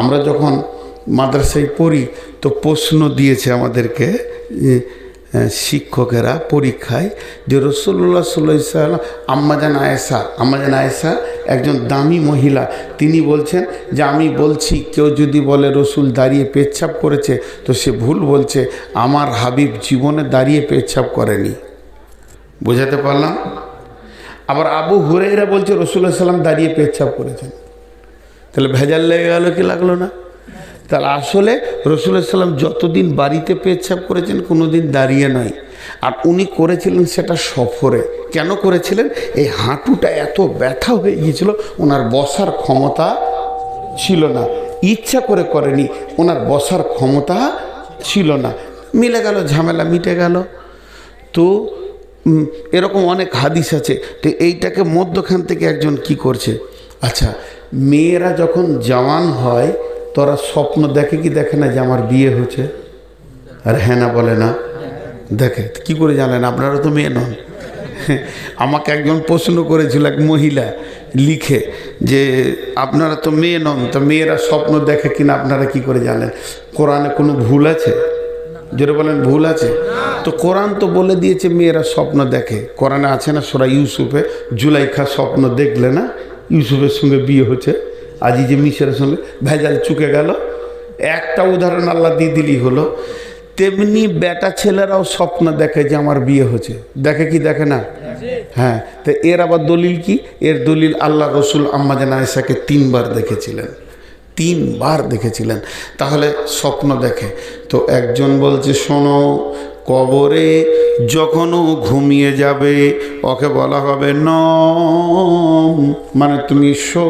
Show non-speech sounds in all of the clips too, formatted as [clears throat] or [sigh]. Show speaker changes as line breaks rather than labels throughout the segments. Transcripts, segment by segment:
আমরা যখন মাদ্রাসায় পড়ি, তো প্রশ্ন দিয়েছে আমাদেরকে শিক্ষকেরা পরীক্ষায় যে রসুল্লাহ সাল্লাম আম্মাজান আয়েসা আম্মাজান আয়েসা একজন দামি মহিলা, তিনি বলছেন যে আমি বলছি, কেউ যদি বলে রসুল দাঁড়িয়ে পেচ্ছাপ করেছে, তো সে ভুল বলছে, আমার হাবিব জীবনে দাঁড়িয়ে পেচ্ছাপ করেনি। বোঝাতে পারলাম? আবার আবু হুরাইরা বলছে রসুল্লাহ সাল্লাম দাঁড়িয়ে পেচ্ছাপ করেছেন। তাহলে ভেজাল লেগে গেল কি লাগল না? তাহলে আসলে রসুল্লাহ সাল্লাম যতদিন বাড়িতে পেচ্ছাপ করেছেন কোনো দিন দাঁড়িয়ে নয় আর উনি করেছিলেন সেটা সফরে। কেন করেছিলেন? এই হাঁটুটা এত ব্যথা হয়ে গিয়েছিল, ওনার বসার ক্ষমতা ছিল না। ইচ্ছা করে করেনি, ওনার বসার ক্ষমতা ছিল না। মিলে গেল, ঝামেলা মিটে গেল। তো এরকম অনেক হাদিস আছে। তো এইটাকে মধ্যখান থেকে একজন কি করছে? আচ্ছা মেয়েরা যখন জওয়ান হয়, তোরা স্বপ্ন দেখে কি দেখে না যে আমার বিয়ে হচ্ছে আর হ্যাঁ না বলে না। দেখে, কি করে জানেন? আপনারা তো মেয়ে নন। আমাকে একজন প্রশ্ন করেছিল এক মহিলা, লিখে যে আপনারা তো মেয়ে নন, তো মেয়েরা স্বপ্ন দেখে কিনা আপনারা কি করে জানেন? কোরআনে কোনো ভুল আছে? যেটা বলেন, ভুল আছে? তো কোরআন তো বলে দিয়েছে মেয়েরা স্বপ্ন দেখে। কোরআনে আছে না সোরা ইউসুফে, জুলাইখা স্বপ্ন দেখলে না? ইউসুফের সঙ্গে বিয়ে হচ্ছে। আজি যে মিশরের সঙ্গে ভেজাল চুকে গেল। একটা উদাহরণ আল্লাহ দিয়ে দিলি হলো। তেমনি বেটা ছেলেরাও স্বপ্ন দেখে যে আমার বিয়ে হচ্ছে। দেখে কি দেখে না? হ্যাঁ তো এর আবার দলিল কি? এর দলিল আল্লাহ রসুল আম্মাজান আয়েশাকে তিনবার দেখেছিলেন। তিনবার দেখেছিলেন। তাহলে স্বপ্ন দেখে। তো একজন বলছে, শোনো, কবরে যখনও ঘুমিয়ে যাবে, ওকে বলা হবে ন মানে তুমি শো,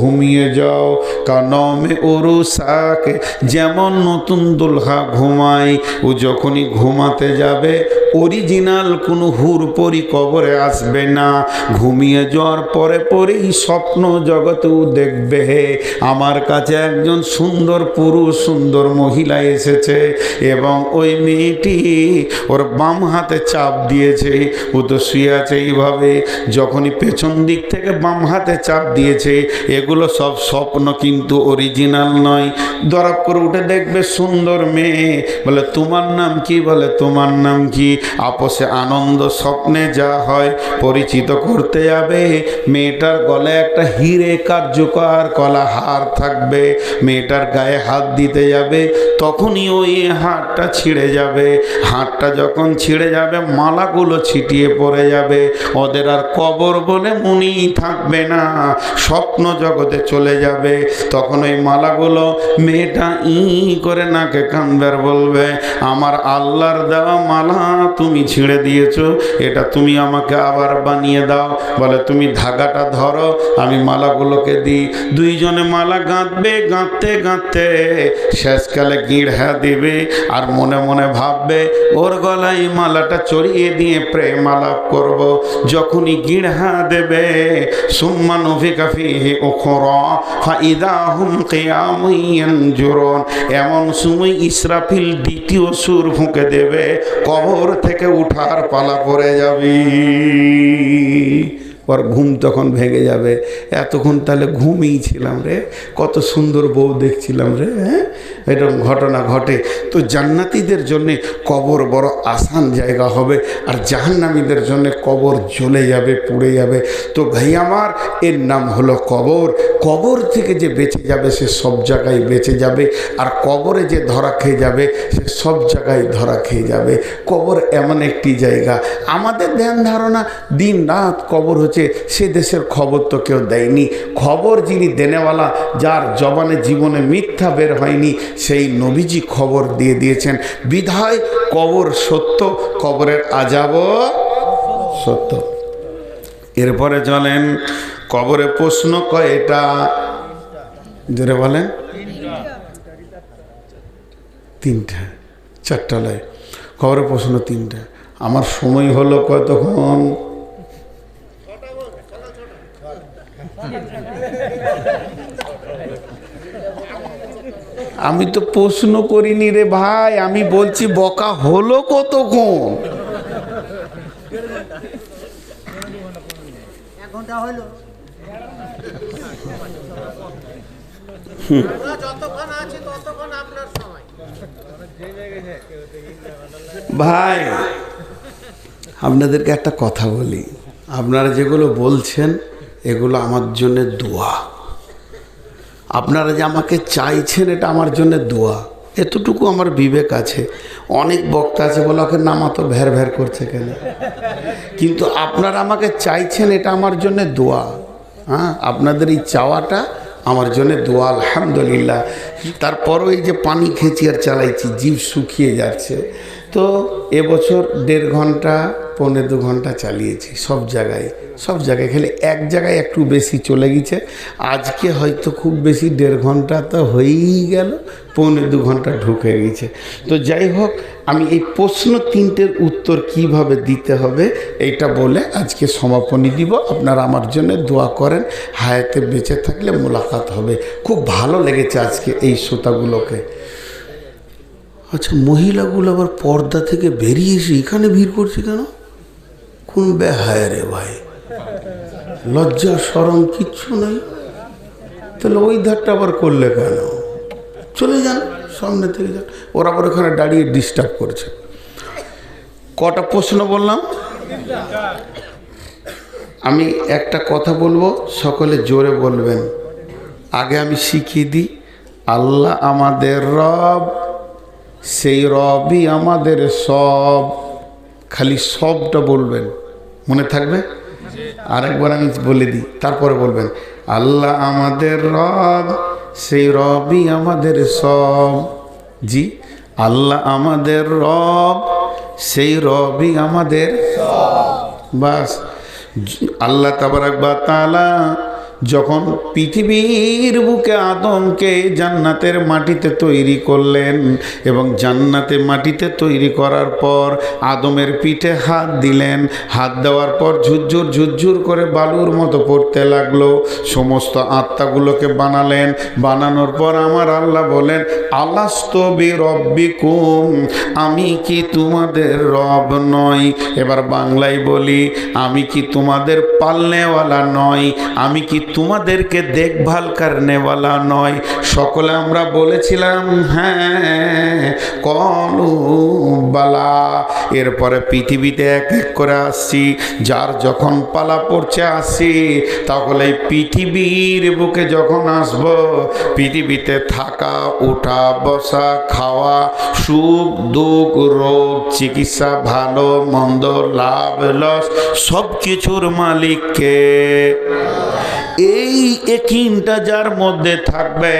ঘুমিয়ে যাও কানমে ওরু সাকে। যেমন নতুন দুলহা ঘুমায়, ও যখনই ঘুমাতে যাবে, অরিজিনাল কোনো হুরপরি কবরে আসবে না। ঘুমিয়ে যাওয়ার পরে পরেই স্বপ্ন জগতেও দেখবে হে। আমার কাছে একজন সুন্দর পুরুষ, সুন্দর মহিলা এসেছে এবং ওই মেয়েটি ওর বাম হাতে চাপ দিয়েছে। ও তো শুয়ে আছে এইভাবে। যখনই পেছন দিক থেকে বাম হাতে চাপ দিয়েছে, এগুলো সব স্বপ্ন কিন্তু অরিজিনাল নয়। দরব করে উঠে দেখবে সুন্দর মেয়ে। বলে, তোমার নাম কি? বলে, তোমার নাম কি? আপোষে আনন্দ স্বপ্নে যা হয় পরিচিত করতে যাবে। মেয়েটার গলে একটা হিরে কার্যকর কলা হার থাকবে। মেয়েটার গায়ে হাত দিতে যাবে। তখনই ওই হাতটা ছিঁড়ে যাবে। হাতটা যখন ছিঁড়ে যাবে, মালাগুলো ছিটিয়ে পড়ে যাবে। ওদের আর কবর বলে মনেই থাকবে না। স্বপ্ন জগতে চলে যাবে। তখন ওই মালাগুলো মেয়েটা ই করে নাকে কানবার বলবে, আমার আল্লাহর দেওয়া মালা তুমি ছিঁড়ে দিয়েছ, এটা তুমি আমাকে আবার বানিয়ে দাও। বলে, তুমি ধাগাটা ধরো, আমি মালাগুলোকে দিই। দুইজনে মালা গাঁথবে, গাঁথতে গাঁথতে শেষকালে গিঁড় হ্যাঁ দিবে আর মনে মনে ভাববে, ওর গলায় মালাটা চড়িয়ে দিয়ে প্রেম আলাপ করব। যখনই গিঁড় হ্যাঁ দেবে, সুম্মা নভিকা ফিহি উখরা, ফাইদা হুম কিয়ামুন এমন সময় ইসরাফিল দ্বিতীয় সুর ফুঁকে দেবে, কবর থেকে উঠার পালা পড়ে যাবি। ওর ঘুম তখন ভেঙে যাবে। এতক্ষণ তাহলে ঘুমিয়েই ছিলাম রে। কত সুন্দর বউ দেখছিলাম রে হ্যাঁ? এরকম ঘটনা ঘটে। তো জান্নাতিদের জন্যে কবর বড় আসান জায়গা হবে আর জাহান্নামীদের জন্য কবর জ্বলে যাবে, পুড়ে যাবে। তো ভাই আমার, এর নাম হলো কবর। কবর থেকে যে বেঁচে যাবে সে সব জায়গায় বেঁচে যাবে আর কবরে যে ধরা খেয়ে যাবে সে সব জায়গায় ধরা খেয়ে যাবে। কবর এমন একটি জায়গা। আমাদের ধ্যান ধারণা দিন রাত কবর হচ্ছে সে দেশের খবর তো কেউ দেয়নি। খবর যিনি দেনেওয়ালা, যার জবানে জীবনে মিথ্যা বের হয়নি, সেই নবীজি খবর দিয়ে দিয়েছেন। বিধায় কবর সত্য, কবরের আজাবও সত্য। এরপরে চলেন কবরে প্রশ্ন কয়টা? জোরে বলেন। তিনটা, চারটা লয়। প্রশ্ন তিনটা। আমার সময় হলো কতক্ষণ? আমি তো প্রশ্ন করিনি রে ভাই আমি বলছি বকা হলো কতক্ষণ?
এক ঘণ্টা হলো। আমরা যতক্ষণ আছি ততক্ষণ আপনার সময়।
ভাই আপনাদেরকে একটা কথা বলি। আপনারা যেগুলো বলছেন এগুলো আমার জন্য দোয়া। আপনারা যে আমাকে চাইছেন, এটা আমার জন্য দোয়া। এতটুকু আমার বিবেক আছে। অনেক বক্তা আছে বলে ওকে নামা তো ভ্যার ভ্যার করছে কেন? কিন্তু আপনারা আমাকে চাইছেন, এটা আমার জন্য দোয়া। হ্যাঁ আপনাদের এই চাওয়াটা আমার জন্য দোয়া, আলহামদুলিল্লাহ। তারপরও এই যে পানি খেঁচি আর চালাইছি, জীব শুকিয়ে যাচ্ছে। তো এবছর দেড় ঘণ্টা, পৌনে দু ঘণ্টা চালিয়েছি সব জায়গায় সব জায়গায় খেলে এক জায়গায় একটু বেশি চলে গেছে। আজকে হয়তো খুব বেশি দেড় ঘণ্টা তো হয়েই গেল, পৌনে দু ঘণ্টা ঢুকে গেছে। তো যাই হোক, আমি এই প্রশ্ন তিনটের উত্তর কীভাবে দিতে হবে এইটা বলে আজকে সমাপনী দিব। আপনারা আমার জন্য দোয়া করেন, হায়াতে বেঁচে থাকলে মোলাকাত হবে। খুব ভালো লেগেছে আজকে এই শ্রোতাগুলোকে। আচ্ছা মহিলাগুলো আবার পর্দা থেকে বেরিয়ে এসে এখানে ভিড় করছে কেন? কোন বেহায় রে ভাই। লজ্জা সরম কিচ্ছু নেই। তাহলে ওই ধারটা আবার করলে কেন? চলে যান, সামনে থেকে যান। ওরা আবার ওখানে দাঁড়িয়ে ডিস্টার্ব করছে। কটা প্রশ্ন বললাম? আমি একটা কথা বলব, সকলে জোরে বলবেন। আগে আমি শিখিয়ে দিই, আল্লাহ আমাদের রব সেই রবই আমাদের সব, খালি সবটা বলবেন। মনে থাকবে? আরেকবার আমি বলে দিই, তারপরে বলবেন। আল্লাহ আমাদের রব, সেই রবই আমাদের সব। জি, আল্লাহ আমাদের রব, সেই রবই আমাদের বাস, আল্লাহ তাবারাকবা তালা যখন পৃথিবীর বুকে আদমকে জান্নাতের মাটিতে তৈরি করলেন এবং জান্নাতে মাটিতে তৈরি করার পর আদমের পিঠে হাত দিলেন, হাত দেওয়ার পর ঝুরঝুর ঝুরঝুর করে বালুর মতো পড়তে লাগল। সমস্ত আত্মাগুলোকে বানালেন। বানানোর পর আমার আল্লাহ বলেন আলাস্তবি রব্বিকুম আমি কি তোমাদের রব নয় এবার বাংলায় বলি, আমি কি তোমাদের পালনেওয়ালা নয় আমি কি তোমাদেরকে দেখভাল করনেওয়ালা নয়। সকলে আমরা বলেছিলাম হ্যাঁ কলু বালা। এরপরে পৃথিবীতে এক এক করে আসছি, যার যখন পালা পড়ছে আসি তাহলে পৃথিবীর বুকে যখন আসব, পৃথিবীতে থাকা ওঠা বসা, খাওয়া, সুখ, দুঃখ, রোগ, চিকিৎসা, ভালো, মন্দ, লাভ, লস সব কিছুর মালিককে এই একিনটা যার মধ্যে থাকবে,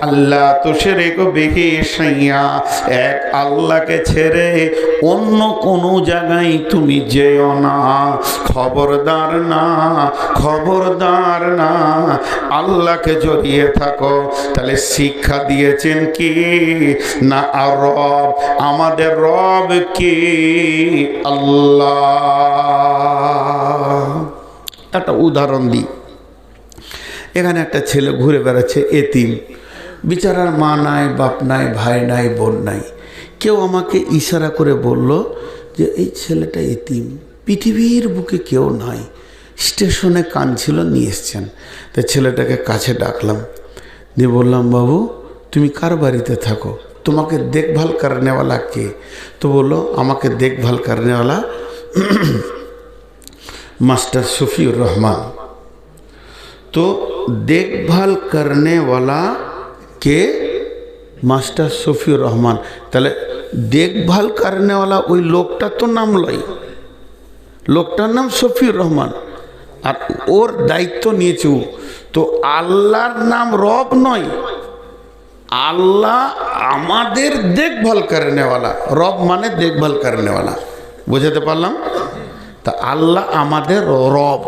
আল্লাহ তো সেরে বেহি সাইয়া, এক আল্লাহকে ছেড়ে অন্য কোনো জায়গায় তুমি যেও না। খবরদার না খবরদার না, আল্লাহকে জড়িয়ে থাকো। তাহলে শিক্ষা দিয়েছেন কি? না, আর রব, আমাদের রব কি? আল্লাহ। একটা উদাহরণ দিই। এখানে একটা ছেলে ঘুরে বেড়াচ্ছে, এতিম। বিচারার মা নাই, বাপ নাই, ভাই নাই, বোন নাই। কেউ আমাকে ইশারা করে বলল যে, এই ছেলেটা এতিম, পৃথিবীর বুকে কেউ নাই। স্টেশনে কানছিল নিয়ে এসছেন। তা ছেলেটাকে কাছে ডাকলাম। দিয়ে বললাম, বাবু, তুমি কার বাড়িতে থাকো? তোমাকে দেখভাল কারণেওয়ালা কে? তো বলল, আমাকে দেখভাল কারণেওয়ালা [clears throat] মাস্টার শফিউর রহমান। তো দেখভাল করনেওয়ালা কে মাস্টার শফিউর রহমান তাহলে দেখভাল করনেওয়ালা ওই লোকটা তো নাম লয় লোকটার নাম শফিউর রহমান আর ওর দায়িত্ব নিয়েছে ও তো আল্লাহর নাম রব নয় আল্লাহ আমাদের দেখভাল করে রব মানে দেখভাল করে নেওয়ালা পারলাম তা আল্লাহ আমাদের রব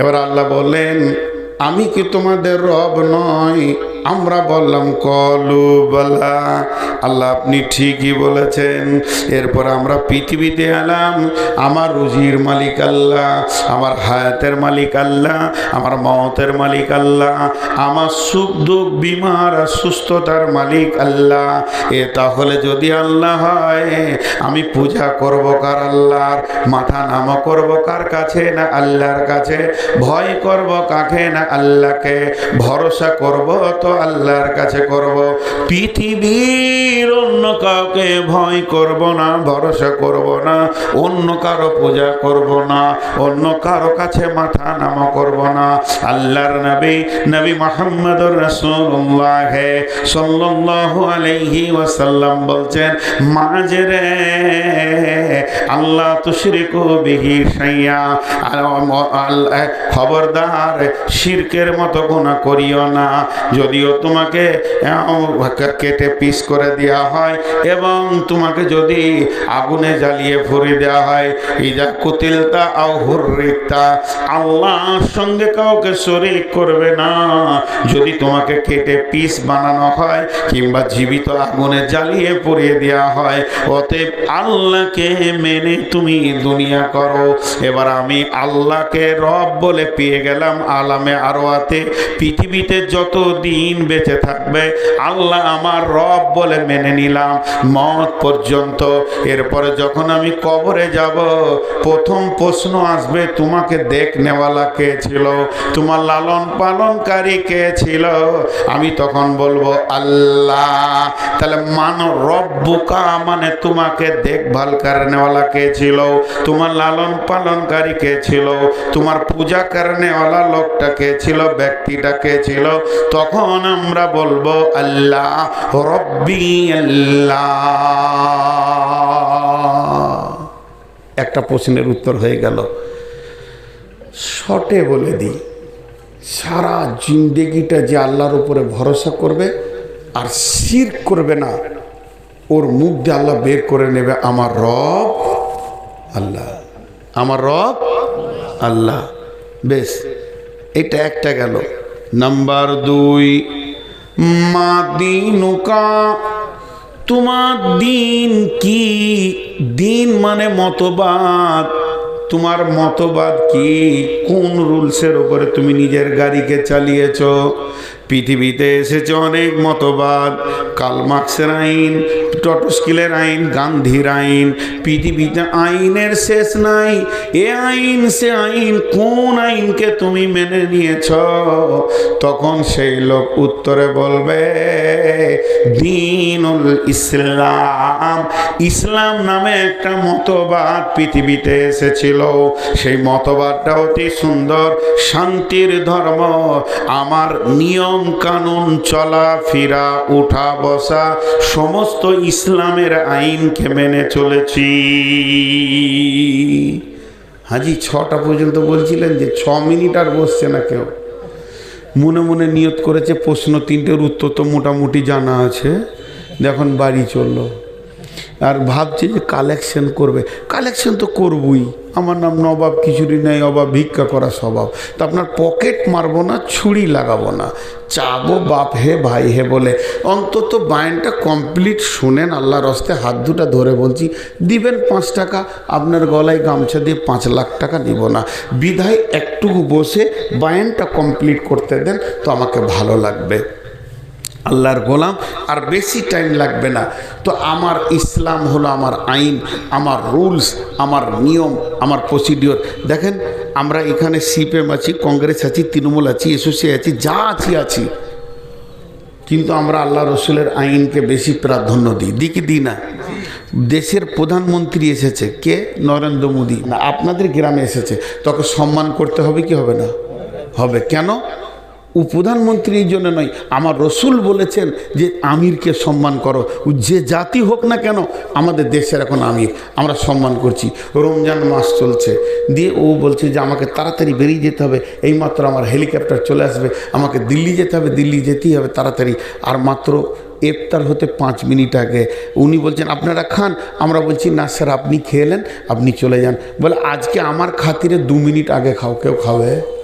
এবার আল্লাহ বললেন আমি কি তোমাদের রব নয় আমরা বললাম, কলু বলা। আল্লাহ আপনি ঠিকই বলেছেন। এরপর আমরা পৃথিবীতে এলাম, আমার রুজির মালিক আল্লাহ, আমার হায়াতের মালিক আল্লাহ, আমার মতের মালিক আল্লাহ, আমার সুখ দুঃখ, বিমার আর সুস্থতার মালিক আল্লাহ। এ তাহলে যদি আল্লাহ হয়, আমি পূজা করব কার আল্লাহর, মাথা নাম করব কার কাছে না আল্লাহর কাছে, ভয় করব কাকে না আল্লাহকে, ভরসা করব তো আল্লাহর কাছে করব। পৃথিবীর অন্য কাউকে ভয় করব না, ভরসা করব না, অন্য কারও পূজা করব না, অন্য কারও কাছে মাথা নাম করব না। আল্লাহর নবী নবী মোহাম্মদুর রাসূলুল্লাহ সাল্লাল্লাহু আলাইহি ওয়াসাল্লাম বলছেন মাজরে আল্লাহ তুশরিকু বিহি আল্লাহ খবরদার শিরকের মতো গুনাহ করিও না। যদিও তোমাকে কেটে পিস করে দেওয়া হয় এবং তোমাকে যদি আগুনে জ্বালিয়ে ফুরি দেওয়া হয়, ইজা কুতিলতা আও হুররিতা আল্লাহর সঙ্গে কাউকে শরীক করবে না। যদি তোমাকে কেটে পিস বানানো হয় কিংবা জীবিত আগুনে জ্বালিয়ে পুড়িয়ে দেওয়া হয়, অতএব আল্লাহকে মেনে তুমি দুনিয়া করো। এবার আমি আল্লাহকে রব বলে পেয়ে গেলাম আলামে আরোয়াতে পৃথিবীতে যত দিন বেঁচে থাকবে। আল্লাহ আমার রব বলে মেনে নিলাম। মত পর্যন্ত। এরপরে যখন আমি কবরে যাব, প্রথম প্রশ্ন আসবে, তোমাকে দেখ নেওয়ালা কে ছিল? তোমার লালন পালনকারী কে ছিল? আমি তখন বলব, আল্লাহ। তাহলে মানো রব্বুকা মানে তোমাকে দেখভাল করেনেওয়ালা কে ছিল? তোমার লালন পালনকারী কে ছিল? তোমার পূজা করেনেওয়ালা লোকটা কে ছিল? ব্যক্তিটা কে ছিল? তখন আমরা বলব আল্লাহ, রব্বি আল্লাহ। একটা প্রশ্নের উত্তর হয়ে গেল। শটে বলে দিই, সারা জিন্দেগিটা যে আল্লাহর উপরে ভরসা করবে আর শির করবে না, ওর মুখ দিয়ে আল্লাহ বের করে নেবে আমার রব, আল্লাহ। আমার রব, আল্লাহ। বেশ, এটা একটা গেল। নাম্বার দুই, মা দিনুকা, তোমার দিন কি? দিন মানে মতবাদ। তোমার মতবাদ কি? কোন রুলসের উপরে তুমি নিজের গাড়িকে চালিয়েছ? পৃথিবীতে এসেছে অনেক মতবাদ। কালমার্ক্সের আইন, টটস্কিলের আইন, গান্ধীর আইন, পৃথিবীতে আইনের শেষ নাই। এ আইন, সে আইন কোন আইনকে তুমি মেনে নিয়েছ? তখন সেই লোক উত্তরে বলবে, দিনুল ইসলাম ইসলাম নামে একটা মতবাদ পৃথিবীতে এসেছিল। সেই মতবাদটা অতি সুন্দর, শান্তির ধর্ম। আমার নিয়ম কানুন চলা, ফিরা, উঠা, বসা, সমস্ত ইসলামের আইনকে মেনে চলেছি। হাজি, ছটা পর্যন্ত বলছিলেন যে ছ মিনিট আর বসছে না কেউ। মনে মনে নিয়ত করেছে, প্রশ্ন তিনটের উত্তর তো মোটামুটি জানা আছে। দেখুন, বাড়ি চলল। আর ভাবছে যে কালেকশন করবে। কালেকশন তো করবই। আমার নাম নবাব খিচুড়ি নেই, অবাব, ভিক্ষা করা স্বভাব। তো আপনার পকেট মারবো না, ছুরি লাগাবো না। চাবো বাপ হে, ভাই হে বলে। অন্তত বায়নটা কমপ্লিট শুনেন, আল্লাহর হস্তে হাত দুটা ধরে বলছি, দিবেন পাঁচ টাকা, আপনার গলায় গামছা দিয়ে পাঁচ লাখ টাকা দিব না। বিধায় একটুকু বসে বায়নটা কমপ্লিট করতে দেন, তো আমাকে ভালো লাগবে। আল্লাহর গোলাম, আর বেশি টাইম লাগবে না। তো আমার ইসলাম হলো আমার আইন, আমার রুলস আমার নিয়ম, আমার প্রসিডিওর দেখেন, আমরা এখানে সিপিএম আছি কংগ্রেস আছি, তৃণমূল আছি এসোসি আছি, যা আছি আছি। কিন্তু আমরা আল্লাহ রসুলের আইনকে বেশি প্রাধান্য দিই। দিই কি দিই না? দেশের প্রধানমন্ত্রী এসেছে। কে? নরেন্দ্র মোদী। না, আপনাদের গ্রামে এসেছে। তোকে সম্মান করতে হবে কি হবে না? হবে। কেন? ও প্রধানমন্ত্রীর জন্য নয়, আমার রসুল বলেছেন যে আমিরকে সম্মান করো। যে জাতি হোক না কেন, আমাদের দেশের এখন আমির, আমরা সম্মান করছি। রমজান মাস চলছে। দিয়ে ও বলছে যে আমাকে তাড়াতাড়ি বেরিয়ে যেতে হবে, এইমাত্র আমার হেলিকপ্টার চলে আসবে, আমাকে দিল্লি যেতে হবে, দিল্লি যেতেই হবে তাড়াতাড়ি। আর মাত্র ইফতার হতে পাঁচ মিনিট আগে উনি বলছেন, আপনারা খান। আমরা বলছি, না স্যার, আপনি খেলেন আপনি চলে যান। বলে, আজকে আমার খাতিরে দু মিনিট আগে খাও, কেউ খাবে?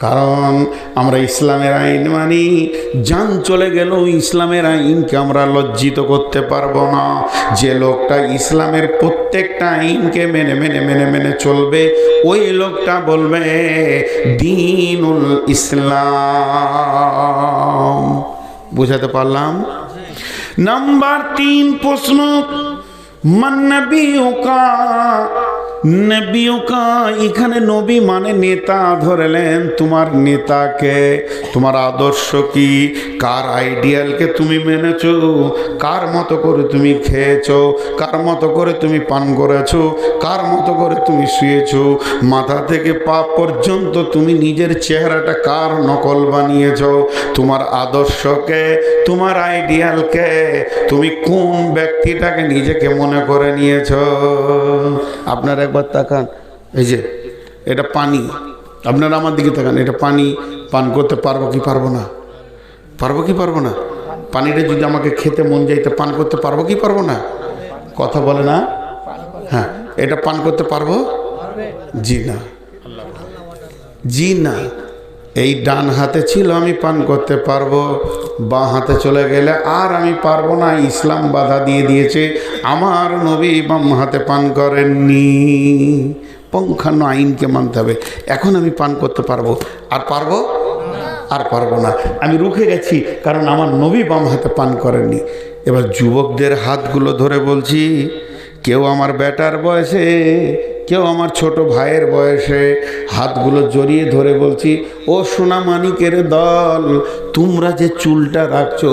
কারণ আমরা ইসলামের আইন মানি। যান চলে গেলেও ইসলামের আইনকে আমরা লজ্জিত করতে পারব না। যে লোকটা ইসলামের প্রত্যেকটা আইনকে মেনে মেনে মেনে মেনে চলবে, ওই লোকটা বলবে, দিনুল ইসলাম। বুঝাতে পারলাম? নাম্বার তিন প্রশ্ন মান্নবিউকা এখানে নবী মানে নেতা, ধরলেন তোমার নেতাকে, তোমার আদর্শ কি কার আইডিয়ালকে তুমি মেনেছো, কার মতো করে তুমি খেয়েছো, কার মতো করে তুমি পান করেছ, কার মতো করে তুমি শুয়েছো, মাথা থেকে পা পর্যন্ত তুমি নিজের চেহারাটা কার নকল বানিয়েছো, তোমার আদর্শকে, তোমার আইডিয়ালকে, তুমি কোন ব্যক্তিটাকে নিজেকে মনে করে নিয়েছো? আপনারা একবার তাকান। এই যে, এটা পানি। আপনারা আমার দিকে তাকান, এটা পানি। পান করতে পারব কি পারব না? পারব কি পারব না? পানিটা যদি আমাকে খেতে মন যাইতে পান করতে পারব কি পারব না? কথা বলে না? হ্যাঁ এটা পান করতে পারব? জি না। জি না। এই ডান হাতে ছিল, আমি পান করতে পারব। বাঁ হাতে চলে গেলে আর আমি পারব না, ইসলাম বাধা দিয়ে দিয়েছে। আমার নবী বাম হাতে পান করেননি। পঙ্খান্ন আইনকে মানতে হবে। এখন আমি পান করতে পারব। আর পারব? আর পারব না। আমি রুখে গেছি, কারণ আমার নবী বাম হাতে পান করেননি। এবার যুবকদের হাতগুলো ধরে বলছি, কেউ আমার বেটার বয়সে কেউ আমার ছোট ভাইয়ের বয়সে হাতগুলো জড়িয়ে ধরে বলছি ও সোনা মানিকের দল তোমরা যে চুলটা রাখছো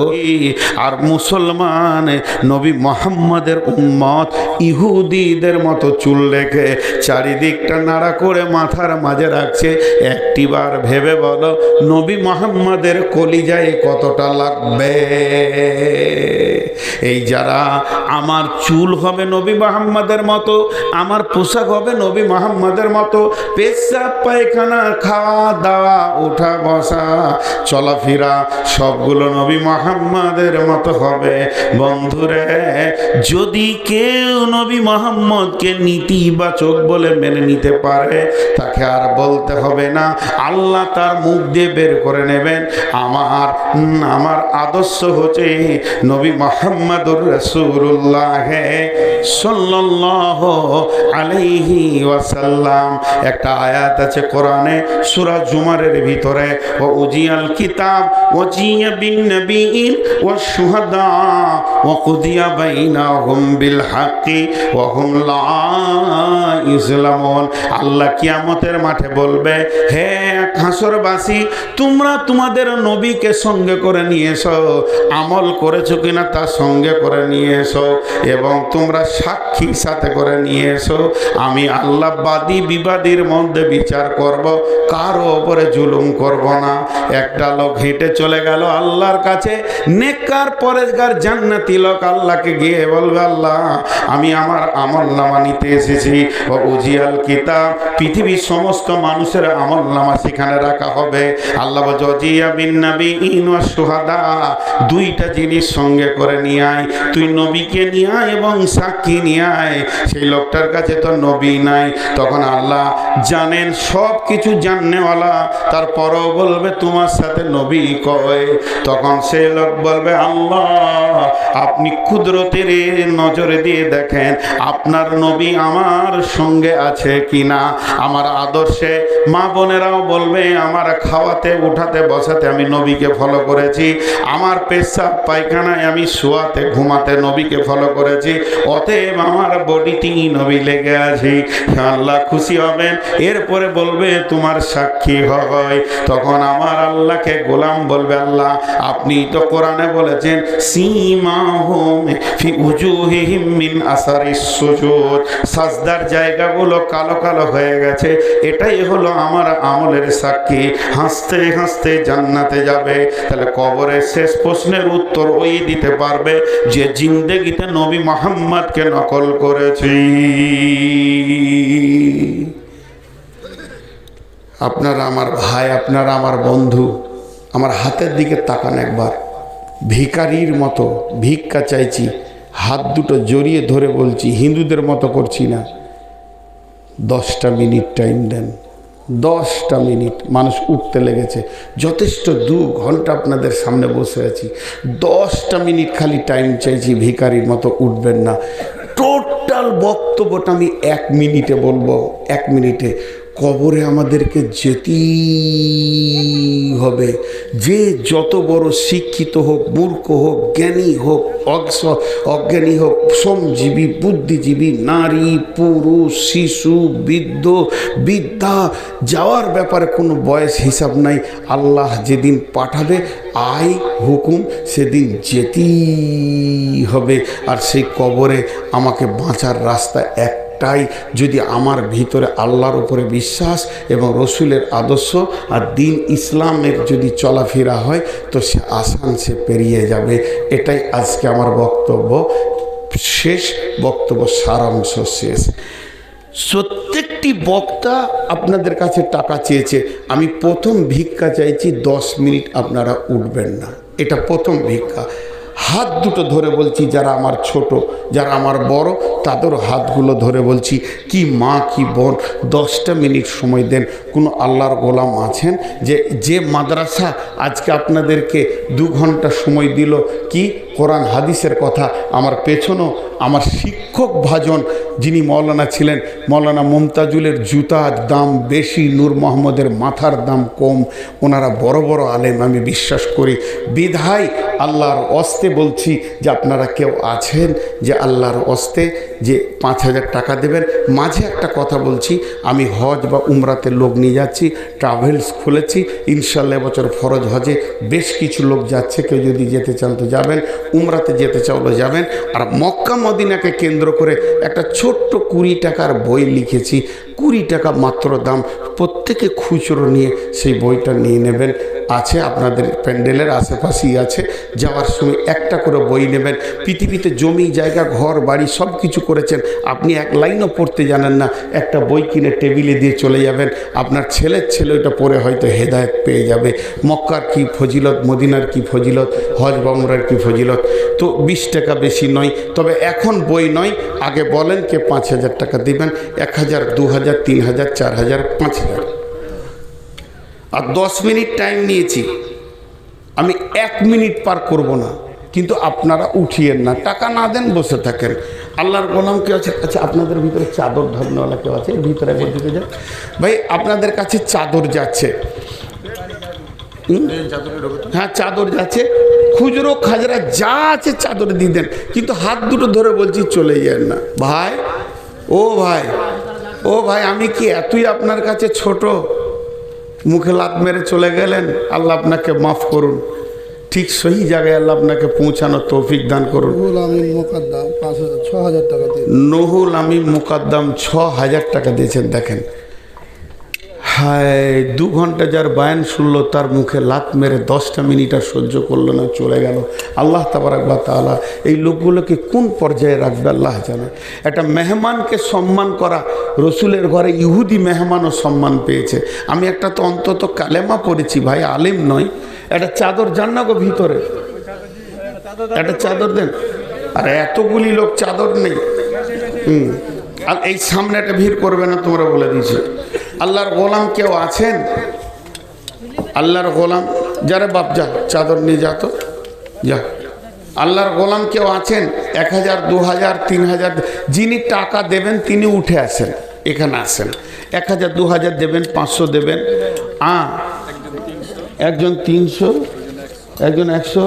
আর মুসলমান, নবী মোহাম্মদের উম্মত ইহুদিদের মতো চুল রেখে চারিদিকটা নাড়া করে মাথার মাঝে রাখছে একটিবার ভেবে বলো, নবী মোহাম্মদের কলিজায় কতটা লাগবে? এই যারা, আমার চুল হবে নবী মোহাম্মদের মতো, আমার পোশাক হবে নবী মোহাম্মদের মতো, পেশাব, পায়খানা খাওয়া দাওয়া ওঠা বসা চলাফেরা সবগুলো নবী মোহাম্মদের মতো হবে। বন্ধুরে, যদি কেউ নবী মোহাম্মদকে নীতিবাচক বলে মেনে নিতে পারে, তাকে আর বলতে হবে না। আল্লাহ তার মুখ দিয়ে বের করে নেবেন। আমার আমার আদর্শ হচ্ছে নবী মোহাম্মদুর রসুল্লাহ সাল্লাহ আলাইহি ওয়াসাল্লাম। একটা আয়াত আছে কোরআনে, সূরা জুমারের ভিতরে ও উজিয়াল কিতাব বাইনাহুম বিল হাক্কি ওয়া হুম লা ইসলামুন আল্লাহ কিয়ামতের মাঠে বলবে, হে তোমরা তোমাদের নবীকে সঙ্গে করে নিয়ে এসো, আমল করেছ কিনা তার সঙ্গে করে নিয়ে এসো এবং তোমরা সাক্ষী সাথে করে নিয়ে এসো। আমি আল্লাহ বাদী বিবাদীর মধ্যে বিচার করব, কারও ওপরে জুলুম করব না। একটা লোক হেঁটে চলে গেল আল্লাহর কাছে। নেককার পরেজগার জান্নাতি লোক আল্লাহকে গিয়ে বলবে, আল্লাহ, আমি আমার আমল নামা নিতে এসেছি। ও উজিয়াল কিতাব, পৃথিবীর সমস্ত মানুষের আমল নামা সেখানে রাখা হবে। আল্লাহ সুহাদা দুইটা জিনিস সঙ্গে করে নিয়ে আয়। তুই নবীকে নিয়ে আয় এবং সাক্ষী নিয়ে আয়। সেই লোকটার কাছে তো নবী নাই। তখন আল্লাহ জানেন সব কিছু জাননেওয়ালা। তারপরও বলবে, তোমার সাথে নবী কয় তখন সে লোক বলবে, আল্লাহ, আপনি ক্ষুদ্রতের নজরে দিয়ে দেখেন, আপনার নবী আমার সঙ্গে আছে কিনা? আমার আদর্শে মা বোনেরাও বলবে, আমার খাওয়াতে, উঠাতে, বসাতে আমি নবীকে ফলো করেছি। আমার পেশাব, পায়খানায় আমি শোয়াতে, ঘুমাতে নবীকে ফলো করেছি। অতএব আমার বডিতেই নবী লেগে আছি। আল্লাহ খুশি হবেন। এরপরে বলবে, তোমার সাক্ষী হয়। তখন আমার আল্লাহকে গোলাম বলবে আল্লাহ, আপনি তো কোরআনে বলেছেন সীমা হোম ফি সাজদার জায়গাগুলো কালো কালো হয়ে গেছে, এটাই হলো আমার আমলের সাক্ষী। হাসতে হাসতে জান্নাতে যাবে। তাহলে কবরের শেষ প্রশ্নের উত্তর ওই দিতে পারবে যে জিন্দেগিতে নবী মোহাম্মদকে নকল করেছি। আপনারা আমার ভাই, আপনারা আমার বন্ধু। আমার হাতের দিকে তাকান একবার। ভিকারির মতো, ভিক্ষা চাইছি, হাত দুটো জড়িয়ে ধরে বলছি, হিন্দুদের মতো করছি না। দশটা মিনিট টাইম দেন। দশটা মিনিট, মানুষ উঠতে লেগেছে। যথেষ্ট দু ঘণ্টা আপনাদের সামনে বসে আছি। দশটা মিনিট খালি টাইম চাইছি ভিকারির মতো উঠবেন না। টোটাল বক্তব্যটা আমি এক মিনিটে বলব, এক মিনিটে। কবরে আমাদেরকে যেতেই হবে। যে যত বড় শিক্ষিত হোক, মূর্খ হোক, জ্ঞানী হোক, অজ্ঞ, অজ্ঞানী হোক, শ্রমজীবী, বুদ্ধিজীবী, নারী, পুরুষ, শিশু, বৃদ্ধ বিদ্যা যাওয়ার ব্যাপারে কোনো বয়স হিসাব নাই। আল্লাহ যেদিন পাঠাবে, আই হুকুম, সেদিন যেতেই হবে। আর সেই কবরে আমাকে বাঁচার রাস্তা এক একটাই, যদি আমার ভিতরে আল্লাহর উপরে বিশ্বাস এবং রসুলের আদর্শ আর দিন ইসলামের যদি চলাফেরা হয়, তো সে আসান সে পেরিয়ে যাবে। এটাই আজকে আমার বক্তব্য। শেষ বক্তব্য সারাংশ শেষ। প্রত্যেকটি বক্তা আপনাদের কাছে টাকা চেয়েছে। আমি প্রথম ভিক্ষা চাইছি, দশ মিনিট আপনারা উঠবেন না। এটা প্রথম ভিক্ষা। হাত দুটো ধরে বলছি, যারা আমার ছোট, যারা আমার বড়, তাদের হাতগুলো ধরে বলছি, কি মা, কি বোন, দশটা মিনিট সময় দেন। কোনো আল্লাহর গোলাম আছেন? যে যে মাদ্রাসা আজকে আপনাদেরকে দু ঘণ্টা সময় দিল, কি কোরআন হাদিসের কথা, আমার পেছনও আমার শিক্ষক ভাজন যিনি মৌলানা ছিলেন, মৌলানা মমতাজুলের জুতার দাম বেশি, নূর মোহাম্মদের মাথার দাম কম, ওনারা বড় বড় আলেম, আমি বিশ্বাস করি। বিধায় আল্লাহর অস্তে বলছি যে আপনারা কেউ আছেন যে আল্লাহর অস্তে যে পাঁচ হাজার টাকা দেবেন। মাঝে একটা কথা বলছি, আমি হজ বা উমরাতে লোক নিয়ে যাচ্ছি, ট্রাভেলস খুলেছি, ইনশাল্লাহ বছর ফরজ হজে বেশ কিছু লোক যাচ্ছে, কেউ যদি যেতে চান তো যাবেন। উমরাতে যেতে চাওলে যাবেন। আর মক্কা মদিনাকে কেন্দ্র করে একটা ছোট্ট কুড়ি টাকার বই লিখেছি। কুড়ি টাকা মাত্র দাম। প্রত্যেকে খুচরো নিয়ে সেই বইটা নিয়ে নেবেন। আছে আপনাদের প্যান্ডেলের আশেপাশেই আছে। যাওয়ার সময় একটা করে বই নেবেন। পৃথিবীতে জমি, জায়গা, ঘর, বাড়ি সব কিছু করেছেন। আপনি এক লাইনও পড়তে জানেন না। একটা বই কিনে টেবিলে দিয়ে চলে যাবেন। আপনার ছেলের ছেলে ওইটা পড়ে হয়তো হেদায়ত পেয়ে যাবে। মক্কার কি ফজিলত, মদিনার কি ফজিলত, হজ বমরার কি ফজিলত? তো বিশ টাকা বেশি নয়। তবে এখন বই নয়। আগে বলেন কে পাঁচ হাজার টাকা দিবেন। এক হাজার, দু হাজার তিন হাজার, চার হাজার, পাঁচ হাজার। আর দশ মিনিট টাইম নিয়েছি। আমি এক মিনিট পার করব না। কিন্তু আপনারা উঠিয়েন না। টাকা না দেন বসে থাকেন। আল্লাহর গোলাম কেউ আছে? আচ্ছা আপনাদের ভিতরে চাদর ধরনেওয়ালা কেউ আছে? ভিতরে একবার ঢুকে যান। ভাই, আপনাদের কাছে চাদর যাচ্ছে। হ্যাঁ চাদর যাচ্ছে। খুচরো, খাজরা, যা আছে চাদর দিয়ে দেন। কিন্তু হাত দুটো ধরে বলছি চলে যান না। ভাই, ও ভাই ও ভাই আমি কি এতই আপনার কাছে ছোট? মুখে লাত মেরে চলে গেলেন? আল্লাহ আপনাকে মাফ করুন। ঠিক সহি জায়গায় আল্লাহ আপনাকে পৌঁছানো তৌফিক দান করুন।
রুহুল আমিন মোকাদ্দাম পাঁচ হাজার ছ হাজার টাকা দিয়ে
নহুল আমি মুকাদ্দাম ছ হাজার টাকা দিয়েছেন দেখেন। হায়, দু ঘণ্টা যার বায়ান শুনলো, তার মুখে লাত মেরে দশটা মিনিট আর সহ্য করল না, চলে গেল। আল্লাহ তাবারাকবা তাআলা এই লোকগুলোকে কোন পর্যায়ে রাখবে আল্লাহ জানে। একটা মেহমানকে সম্মান করা, রসুলের ঘরে ইহুদি মেহমানও সম্মান পেয়েছে। আমি একটা তো অন্তত কালেমা পড়েছি, ভাই, আলেম নয়, একটা চাদর জান না গো ভিতরে? একটা চাদর দেন। আর, এতগুলি লোক চাদর নেই। হুম, আর এই সামনে একটা ভিড় করবে না, তোমরা বলে দিয়েছি। আল্লাহর গোলাম কেউ আছেন? আল্লাহর গোলাম যারা বাপ, যা, চাদর নিয়ে যা তো, যা। আল্লাহর গোলাম কেউ আছেন? এক হাজার, দু হাজার, তিন হাজার, যিনি টাকা দেবেন তিনি উঠে আসেন, এখানে আসেন। এক হাজার, দু হাজার দেবেন, পাঁচশো দেবেন। আ, একজন তিনশো, একজন একশো,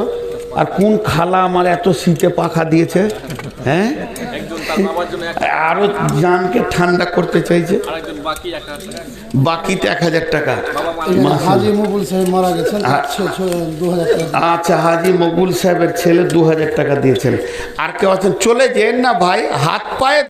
আর কোন খালা আমার এত শীতে পাখা দিয়েছে হ্যাঁ? আরও জানকে ঠান্ডা করতে চাইছে। বাকিতে এক হাজার টাকা।
হাজি মুকুল সাহেব মারা গেছেন। দু হাজার টাকা।
আচ্ছা হাজি মকুল সাহেবের ছেলে দু হাজার টাকা দিয়েছেন। আর কেউ আছেন? চলে যেন না ভাই হাত পায়ে